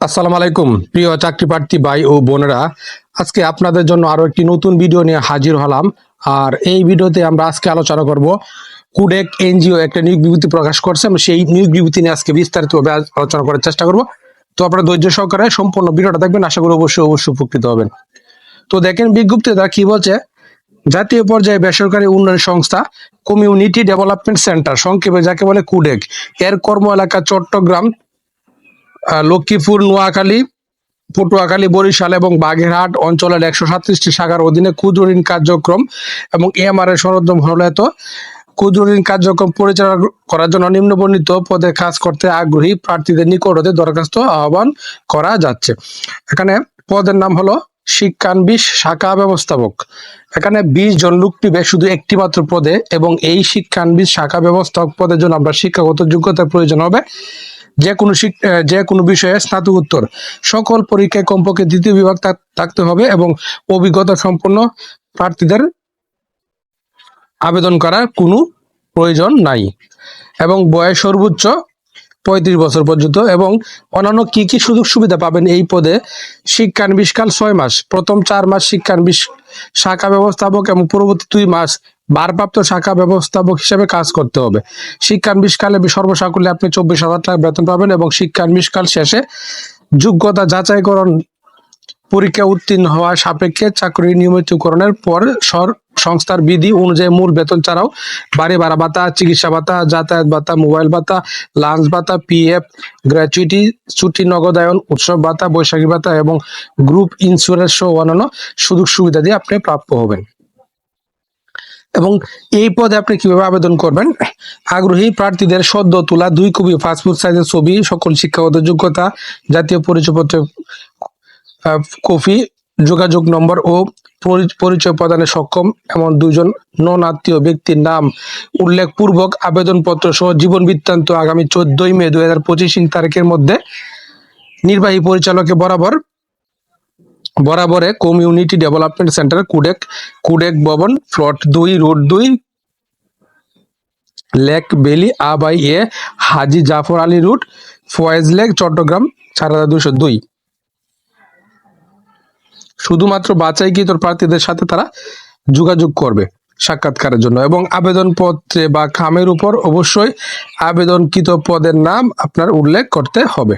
আসসালামু আলাইকুম, প্রিয় চাকরি প্রার্থী ভাই ও বোনেরা। আজকে আপনাদের জন্য আরও একটি নতুন ভিডিও নিয়ে হাজির হলাম। আর এই ভিডিওতে আমরা আজকে আলোচনা করব কুডেক এনজিও একটা নিয়োগ বিবৃতি প্রকাশ করছে। আমি সেই নিয়োগ বিবৃতি নিয়ে আজকে বিস্তারিতভাবে আলোচনা করার চেষ্টা করব। তো আপনারা ধৈর্য সহকারে সম্পূর্ণ ভিডিওটা দেখবেন, আশা করি অবশ্যই অবশ্যই উপকৃত হবেন। তো দেখেন বিজ্ঞপ্তি তারা কি বলছে? জাতীয় পর্যায়ে বেসরকারি উন্নয়ন সংস্থা কমিউনিটি ডেভেলপমেন্ট সেন্টার, সংক্ষেপে যাকে বলে কুডেক। এর কর্ম এলাকা চট্টগ্রাম লক্ষ্মীপুর, নোয়াখালী, পটুয়াখালী, বরিশাল এবং বাগেরহাট অঞ্চলের একশো সাতত্রিশটি শাখার অধীনে ক্ষুদ্র ঋণ কার্যক্রম এবং এমআর এর সরঞ্জাম হলত ক্ষুদ্র ঋণ কার্যক্রম পরিচালনা করার জন্য নিম্নবর্ণিত পদে কাজ করতে আগ্রহী প্রার্থীদের নিকট হতে দরখাস্ত আহ্বান করা যাচ্ছে। এখানে পদের নাম হলো শিক্ষানবিশ শাখা ব্যবস্থাপক। এখানে বিশ জন লোক নিবে শুধু একটি মাত্র পদে এবং এই শিক্ষানবিশ শাখা ব্যবস্থাপক পদের জন্য আমরা শিক্ষাগত যোগ্যতার প্রয়োজন হবে। যে কোনো যে কোনো বিষয়ে স্নাতকোত্তর সকল পরীক্ষায় কমপক্ষে দ্বিতীয় বিভাগ থাকতে হবে এবং অভিজ্ঞতা সম্পন্ন প্রার্থীদের আবেদন করার কোনো প্রয়োজন নাই এবং বয়স সর্বোচ্চ পঁয়ত্রিশ বছর পর্যন্ত এবং অন্যান্য কি কি সুযোগ সুবিধা পাবেন এই পদে শিক্ষানবিশকাল ছয় মাস, প্রথম চার মাস শিক্ষানবিশ শাখা ব্যবস্থাপক এবং পরবর্তী দুই মাস ভারপ্রাপ্ত শাখা ব্যবস্থাপক হিসেবে কাজ করতে হবে। শিক্ষানবিশকালে সর্বসাকুল্যে আপনি চব্বিশ হাজার টাকা বেতন পাবেন এবং শিক্ষানবিশকাল শেষে যোগ্যতা যাচাইকরণ পরীক্ষা উত্তীর্ণ হওয়ার সাপেক্ষে চাকরি নিয়মিতকরণের পর সংস্থার বিধি অনুযায়ী মূল বেতন ছাড়াও বাড়ি ভাড়া ভাতা, চিকিৎসা ভাতা, যাতায়াত ভাতা, মোবাইল ভাতা, লাঞ্চ ভাতা, পিএফ, গ্র্যাচুইটি, ছুটি, নগদায়ন, উৎসব ভাতা, বৈশাখী ভাতা এবং গ্রুপ ইন্স্যুরেন্স সহ অন্যান্য সুযোগ সুবিধা দিয়ে আপনি প্রাপ্য হবেন। এবং এই পদে আপনি কীভাবে আবেদন করবেন? আগ্রহী প্রার্থীদের সদ্য তোলা দুই কপি পাসপোর্ট সাইজের ছবি, সকল শিক্ষাগত যোগ্যতা, জাতীয় পরিচয়পত্র কপি, যোগাযোগ নম্বর ও পরি- পরিচয় প্রদানে সক্ষম এমন দুজন নন আত্মীয় ব্যক্তির নাম উল্লেখপূর্বক আবেদনপত্র সহ জীবন বৃত্তান্ত আগামী চোদ্দই মে দু হাজার পঁচিশ তারিখের মধ্যে নির্বাহী পরিচালকে বরাবর বরাবরে কমিউনিটি ডেভেলপমেন্ট সেন্টার, কুডেক কুডেক ভবন, প্লট দুই, রোড দুই, লেক বেলি আ বাই এ, হাজি জাফর আলী রুট, ফয়েজ লেক, চট্টগ্রাম চার হাজার দুশো দুই। শুধুমাত্র বাছাইকৃত প্রার্থীদের সাথে তারা যোগাযোগ করবে সাক্ষাৎকারের জন্য এবং আবেদনপত্রে বা খামের উপর অবশ্যই আবেদনকৃত পদের নাম আপনার উল্লেখ করতে হবে।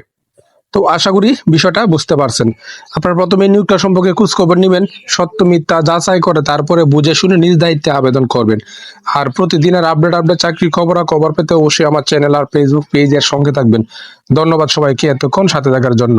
তো আশা করি বিষয়টা বুঝতে পারছেন। আপনার প্রথমে নিয়োগটা সম্পর্কে খোঁজখবর নেবেন, সত্য মিথ্যা যাচাই করে তারপরে বুঝে শুনে নিজ দায়িত্বে আবেদন করবেন। আর প্রতিদিনের আপডেট আপডেট চাকরির খবর খবর পেতে অবশ্যই আমার চ্যানেল আর ফেসবুক পেজের সঙ্গে থাকবেন। ধন্যবাদ সবাইকে এতক্ষণ সাথে থাকার জন্য।